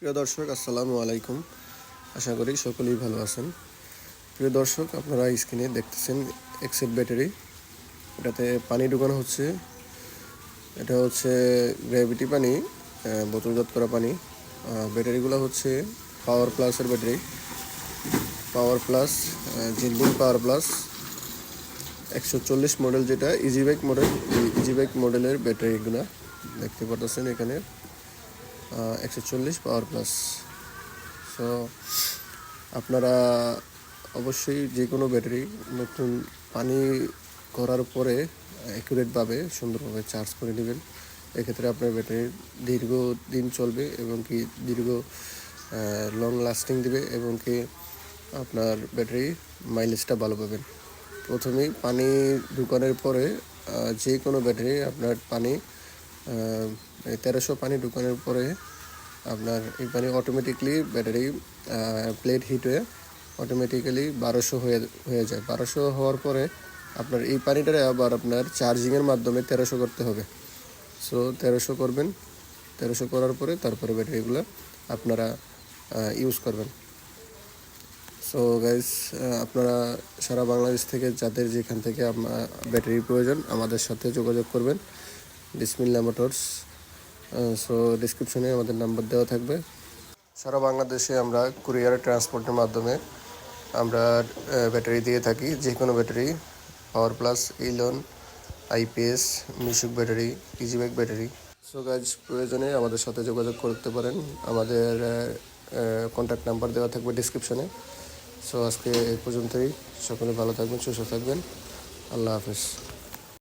প্রিয় দর্শক, আসসালামু আলাইকুম। আশা করি সকলেই ভালো আছেন। প্রিয় দর্শক, আপনারা স্ক্রিনে দেখতেছেন এক্সেট ব্যাটারি। এটাতে পানি ঢুকানো হচ্ছে। এটা হচ্ছে গ্র্যাভিটি পানি বোতলজাত করা পানি। ব্যাটারিগুলো হচ্ছে পাওয়ার প্লাসের ব্যাটারি। পাওয়ার প্লাস জিন্দিন পাওয়ার প্লাস একশো চল্লিশ মডেল যেটা ইজি বাইক মডেল এই ইজি বাইক মডেলের ব্যাটারিগুলো দেখতে পাচ্ছেন এখানে। একশো চল্লিশ পাওয়ার প্লাস। সো আপনারা অবশ্যই যে কোনো ব্যাটারি নতুন পানি করার পরে অ্যাকুরেটভাবে সুন্দরভাবে চার্জ করে নেবেন। এক্ষেত্রে আপনার ব্যাটারি দীর্ঘ দিন চলবে এবং কি দীর্ঘ লং লাস্টিং দেবে এবং কি আপনার ব্যাটারি মাইলেজটা ভালো পাবেন। প্রথমেই পানি ঢুকানোর পরে যে কোনো ব্যাটারি আপনার পানি তেরোশো পানি ঢুকানোর পরে আপনার এই পানি অটোমেটিকলি ব্যাটারি প্লেট হিট হয়ে অটোমেটিক্যালি বারোশো হয়ে হয়ে যায়। বারোশো হওয়ার পরে আপনার এই পানিটারে আবার আপনার চার্জিংয়ের মাধ্যমে তেরোশো করতে হবে। সো তেরোশো করবেন। তেরোশো করার পরে তারপরে ব্যাটারিগুলো আপনারা ইউজ করবেন। সো গাইজ আপনারা সারা বাংলাদেশ থেকে যাদের যেখান থেকে ব্যাটারির প্রয়োজন, আমাদের সাথে যোগাযোগ করবেন। বিসমিল্লা মোটরস। সো ডিসক্রিপশনে আমাদের নাম্বার দেওয়া থাকবে। সারা বাংলাদেশে আমরা কুরিয়ার ট্রান্সপোর্টের মাধ্যমে আমরা ব্যাটারি দিয়ে থাকি। যে কোনো ব্যাটারি পাওয়ার প্লাস ইলন আইপিএস মিশুক ব্যাটারি ইজিব্যাক ব্যাটারি সো গাইজ প্রয়োজনে আমাদের সাথে যোগাযোগ করতে পারেন। আমাদের কন্ট্যাক্ট নাম্বার দেওয়া থাকবে ডিসক্রিপশনে সো আজকে এই পর্যন্তই। সকলে ভালো থাকবেন, সুস্থ থাকবেন। আল্লাহ হাফেজ।